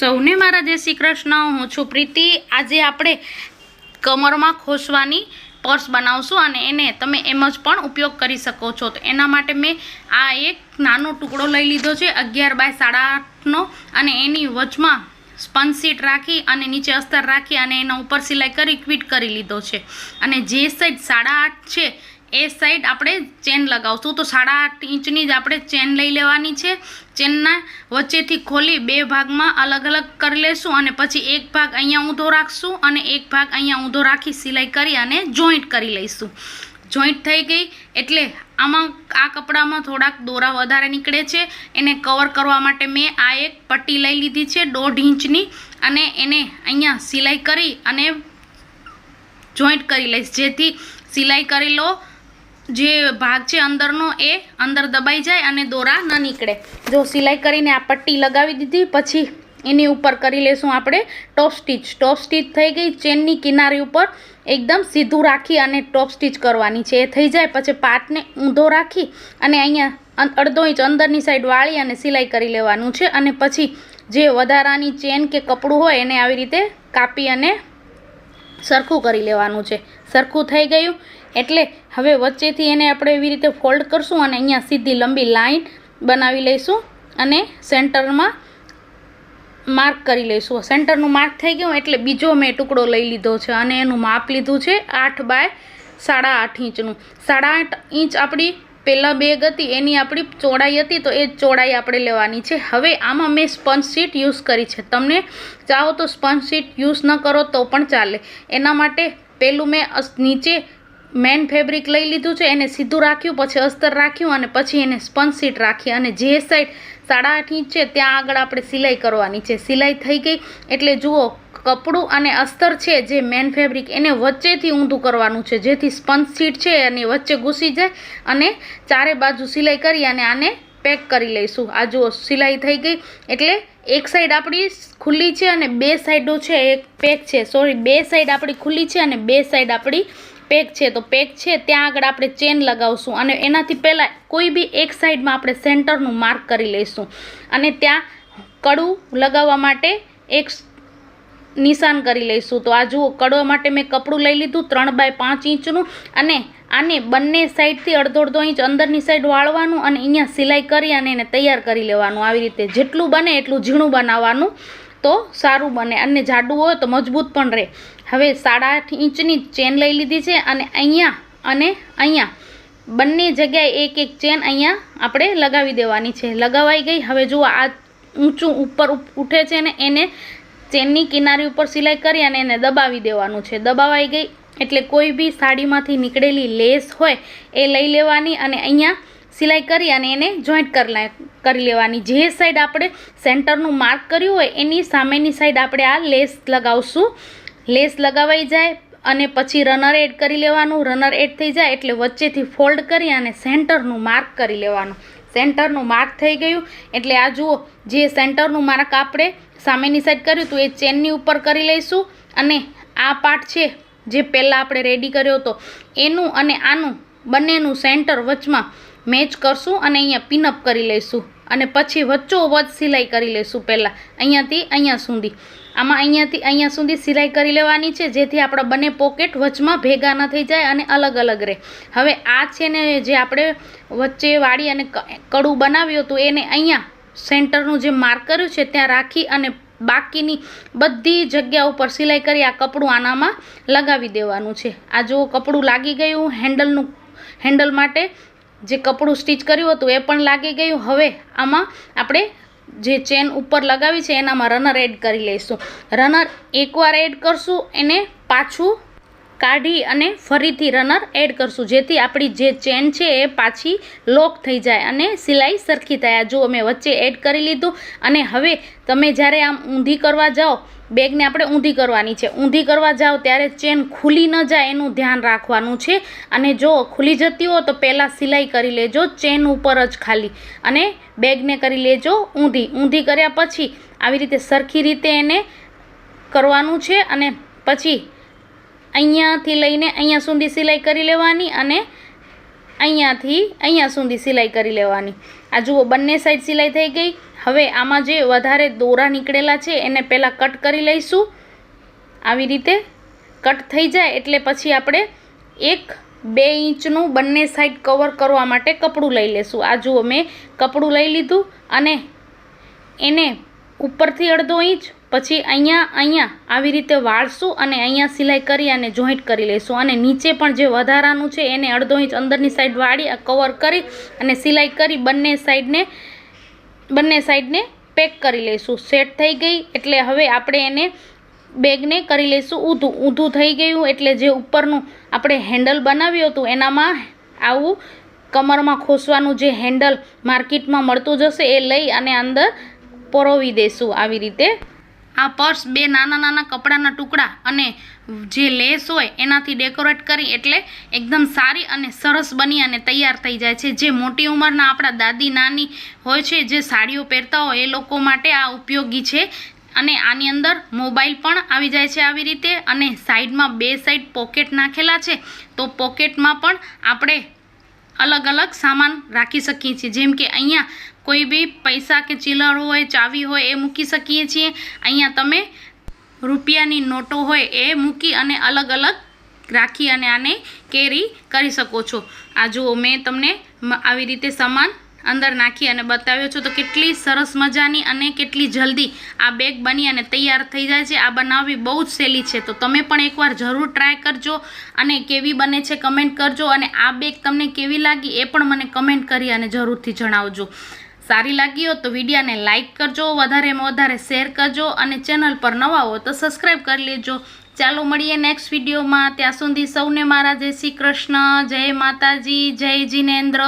સૌને મારા જય શ્રી કૃષ્ણ. હું છું પ્રીતિ. આજે આપણે કમરમાં ખોસવાની પર્સ બનાવશું અને એને તમે એમ જ પણ ઉપયોગ કરી શકો છો. તો એના માટે મેં આ એક નાનો ટુકડો લઈ લીધો છે, અગિયાર બાય સાડા આઠનો અને એની વચમાં સ્પંજ સીટ રાખી અને નીચે અસ્તર રાખી અને એના ઉપર સિલાઈ કરી, ક્વિટ કરી લીધો છે. અને જે સાઈડ સાડા આઠ છે એ સાઈડ આપણે ચેન લગાવશું. તો સાડા આઠ ઇંચની જ આપણે ચેન લઈ લેવાની છે. ચેનના વચ્ચેથી ખોલી બે ભાગમાં અલગ અલગ કરી લેશું અને પછી એક ભાગ અહીંયા ઊંધો રાખશું અને એક ભાગ અહીંયા ઊંધો રાખી સિલાઈ કરી અને જોઈન્ટ કરી લઈશું. જોઈન્ટ થઈ ગઈ એટલે આમાં આ કપડામાં થોડાક દોરા વધારે નીકળે છે. એને કવર કરવા માટે મેં આ એક પટ્ટી લઈ લીધી છે, દોઢ ઇંચની. અને એને અહીંયા સિલાઈ કરી અને જોઈન્ટ કરી લઈશ. જેથી સિલાઈ કરેલો જે ભાગ છે અંદરનો એ અંદર દબાઈ જાય અને દોરા ન નીકળે. જો સિલાઈ કરીને આ પટ્ટી લગાવી દીધી, પછી એની ઉપર કરી લેશું આપણે ટોપ સ્ટીચ. ટોપ સ્ટીચ થઈ ગઈ, ચેનની કિનારી ઉપર એકદમ સીધું રાખી અને ટોપ સ્ટીચ કરવાની છે. એ થઈ જાય, પછી પાટને ઊંધો રાખી અને અહીંયા અડધો ઇંચ અંદરની સાઈડ વાળી અને સિલાઈ કરી લેવાનું છે. અને પછી જે વધારાની ચેન કે કપડું હોય એને આવી રીતે કાપી અને સરખું કરી લેવાનું છે. સરખું થઈ ગયું. એટલે હવે વચ્ચેથી એને આપણે એવી રીતે ફોલ્ડ કરશું અને અહીંયા સીધી લંબી લાઈન બનાવી લઈશું અને સેન્ટરમાં માર્ક કરી લઈશું. સેન્ટરનું માર્ક થઈ ગયું એટલે બીજો મેં ટુકડો લઈ લીધો છે અને એનું માપ લીધું છે આઠ બાય સાડા આઠ ઇંચનું. સાડા આઠ ઇંચ આપણી પહેલાં બેગ હતી, એની આપણી ચોડાઈ હતી, તો એ ચોડાઈ આપણે લેવાની છે. હવે આમાં મેં સ્પંજ શીટ યુઝ કરી છે. તમને ચાહો તો સ્પંજ શીટ યુઝ ન કરો તો પણ ચાલે. એના માટે પહેલું મેં નીચે મેન ફેબ્રિક લઈ લીધું છે, એને સીધું રાખ્યું, પછી અસ્તર રાખ્યું અને પછી એને સ્પંજ સીટ રાખી અને જે સાઈડ સાડા આઠ ઇંચ છે, ત્યાં આગળ આપણે સિલાઈ કરવાની છે. સિલાઈ થઈ ગઈ એટલે જુઓ, કપડું અને અસ્તર છે, જે મેન ફેબ્રિક એને વચ્ચેથી ઊંધું કરવાનું છે. જેથી સ્પંજ સીટ છે, એની વચ્ચે ઘૂસી જાય અને ચારે બાજુ સિલાઈ કરી અને આને પેક કરી લઈશું. આ જુઓ, સિલાઈ થઈ ગઈ એટલે એક સાઈડ આપણી ખુલ્લી છે અને બે સાઈડો છે, એક પેક છે. સોરી બે સાઈડ આપણી ખુલ્લી છે અને બે સાઈડ આપણી પેક છે, તો પેક છે, ત્યાં આગળ આપણે ચેન લગાવશું અને એનાથી પહેલાં કોઈ બી એક સાઈડમાં આપણે સેન્ટરનું માર્ક કરી લઈશું. અને ત્યાં કડું લગાવવા માટે એક નિશાન કરી લઈશું. તો આ જુઓ, કડવા માટે મેં કપડું લઈ લીધું, ત્રણ બાય પાંચ ઇંચનું અને આને બંને સાઈડથી અડધો અડધો ઇંચ અંદરની સાઈડ વાળવાનું અને અહીંયા સિલાઈ કરી અને એને તૈયાર કરી લેવાનું. આવી રીતે જેટલું બને એટલું ઝીણું બનાવવાનું. તો સારું બને. અને જાડું હોય તો મજબૂત પણ રહે. હવે સાડા આઠ ઇંચની ચેન લઈ લીધી છે અને અહીંયા અને અહીંયા. બંને જગ્યાએ એક એક ચેન અહીંયા આપણે લગાવી દેવાની છે. લગાવાઈ ગઈ. હવે જુઓ, આ ઊંચું ઉપર ઉપ- ઉઠે છે ને એને ચેનની કિનારી ઉપર સિલાઈ કરી અને એને દબાવી દેવાનું છે. દબાવાઈ ગઈ એટલે કોઈ બી સાડીમાંથી નીકળેલી લેસ હોય એ લઈ લેવાની અને અહીંયા સિલાઈ કરી અને એને જોઈન્ટ કરી લેવાની. જે સાઈડ આપણે સેન્ટરનું માર્ક કર્યું હોય, એની સામેની સાઈડ આપણે આ લેસ લગાવશું. લેસ લગાવાઈ જાય અને પછી રનર એડ કરી લેવાનું. રનર એડ થઈ જાય એટલે વચ્ચેથી ફોલ્ડ કરી અને સેન્ટરનું માર્ક કરી લેવાનું. સેન્ટરનું માર્ક થઈ ગયું એટલે આ જુઓ, જે સેન્ટરનું માર્ક આપણે સામેની સાઈડ કર્યું હતું, એ ચેનની ઉપર કરી લઈશું. અને આ પાર્ટ છે, જે પહેલાં આપણે રેડી કર્યો હતો, એનું અને આનું બંનેનું સેન્ટર વચમાં મેચ કરશું અને અહીંયા પિનઅપ કરી લઈશું. અને પછી વચ્ચો વચ સિલાઈ કરી લઈશું પહેલાં. અહીંયાથી અહીંયા સુધી. આમાં અહીંયાથી અહીંયા સુધી સિલાઈ કરી લેવાની છે, જેથી આપણા બંને પોકેટ વચમાં ભેગા ન થઈ જાય અને અલગ અલગ રહે. હવે આ છે ને જે આપણે વચ્ચે વાળી અને કડું બનાવ્યું હતું, એને અહીંયા સેન્ટરનું જે માર્ક કર્યું છે, ત્યાં રાખી અને બાકીની બધી જગ્યા ઉપર સિલાઈ કરી આ કપડું આનામાં લગાવી દેવાનું છે. આ જો કપડું લાગી ગયું હેન્ડલનું હેન્ડલ માટે જે કપડું સ્ટીચ કર્યું હતું એ પણ લાગી ગયું. હવે આમાં આપણે જે ચેન ઉપર લગાવી છે, એનામાં રનર એડ કરી લઈશું. રનર એકવાર એડ કરશું, એને પાછું કાઢી અને ફરીથી રનર એડ કરશું. જેથી આપણી જે ચેન છે એ પાછી લોક થઈ જાય અને સિલાઈ સરખી થાય. જો મેં વચ્ચે એડ કરી લીધું અને હવે તમે જ્યારે આમ ઊંધી કરવા જાઓ, બેગને આપણે ઊંધી કરવાની છે. ઊંધી કરવા જાઓ ત્યારે ચેન ખુલી ન જાય એનું ધ્યાન રાખવાનું છે. અને જો ખુલી જતી હોય તો પહેલાં સિલાઈ કરી લેજો ચેન ઉપર જ ખાલી. અને બેગને કરી લેજો ઊંધી. ઊંધી કર્યા પછી આવી રીતે સરખી રીતે એને કરવાનું છે અને પછી અહીંયાથી લઈને અહીંયા સુધી સિલાઈ કરી લેવાની અને અહીંયાથી અહીંયા સુધી સિલાઈ કરી લેવાની. આ જુઓ, બંને સાઈડ સિલાઈ થઈ ગઈ. હવે આમાં જે વધારે દોરા નીકળેલા છે, એને પહેલાં કટ કરી લઈશું. આવી રીતે કટ થઈ જાય એટલે પછી આપણે એક, બે ઇંચનું બંને સાઈડ કવર કરવા માટે કપડું લઈ લેશું. આ જુઓ, મેં કપડું લઈ લીધું અને એને ઉપરથી અડધો ઇંચ પછી અહીંયા અહીંયા આવી રીતે વાળશું અને અહીંયા સિલાઈ કરી અને જોઈન્ટ કરી લઈશું. અને નીચે પણ જે વધારાનું છે એને અડધો ઇંચ અંદરની સાઈડ વાળી કવર કરી અને સિલાઈ કરી બંને સાઈડને બંને સાઈડને પેક કરી લઈશું. સેટ થઈ ગઈ એટલે હવે આપણે એને બેગને કરી લઈશું. ઊંધું ઊંધું થઈ ગયું એટલે જે ઉપરનું આપણે હેન્ડલ બનાવ્યું હતું એનામાં આવું કમરમાં ખોસવાનું જે હેન્ડલ માર્કેટમાં મળતું જશે એ લઈ અને અંદર પરોવી દઈશું. આવી રીતે આ પર્સ બે નાના નાના કપડાના ટુકડા અને જે લેસ હોય એનાથી ડેકોરેટ કરી એટલે એકદમ સારી અને સરસ બની અને તૈયાર થઈ જાય છે. જે મોટી ઉંમરના આપણા દાદી નાની હોય છે, જે સાડીઓ પહેરતા હોય એ લોકો માટે આ ઉપયોગી છે અને આની અંદર મોબાઈલ પણ આવી જાય છે આવી રીતે અને સાઈડમાં બે સાઈડ પોકેટ નાખેલા છે. તો પોકેટમાં પણ આપણે અલગ અલગ સામાન રાખી શકીએ છીએ. જેમ કે અહીંયા કોઈ બી પૈસા કે ચિલ્લર હોય, ચાવી હોય, એ મૂકી શકીએ છીએ. અહીંયા તમે રૂપિયાની નોટો હોય, એ મૂકી અને અલગ અલગ રાખી અને આને કેરી કરી શકો છો. આ જુઓ, મેં તમને આવી રીતે સામાન અંદર નાખી અને બતાવ્યો છો. તો કેટલી સરસ મજાની અને કેટલી જલ્દી આ બેગ બની અને તૈયાર થઈ જાય છે. આ બનાવવી બહુ જ સહેલી છે. તો તમે પણ એકવાર જરૂર ટ્રાય કરજો અને કેવી બને છે કમેન્ટ કરજો અને આ બેગ તમને કેવી લાગી એ પણ મને કમેન્ટ કરી અને જરૂરથી જણાવજો. સારી લાગી હોય તો વિડીયાને લાઇક કરજો વધારેમાં વધારે શેર કરજો અને ચેનલ પર નવા હો તો સબસ્ક્રાઈબ કરી લેજો. ચાલો મળીએ નેક્સ્ટ વિડીયોમાં. ત્યાં સુધી સૌને મારા જય શ્રી કૃષ્ણ, જય માતાજી, જય જિનેન્દ્ર.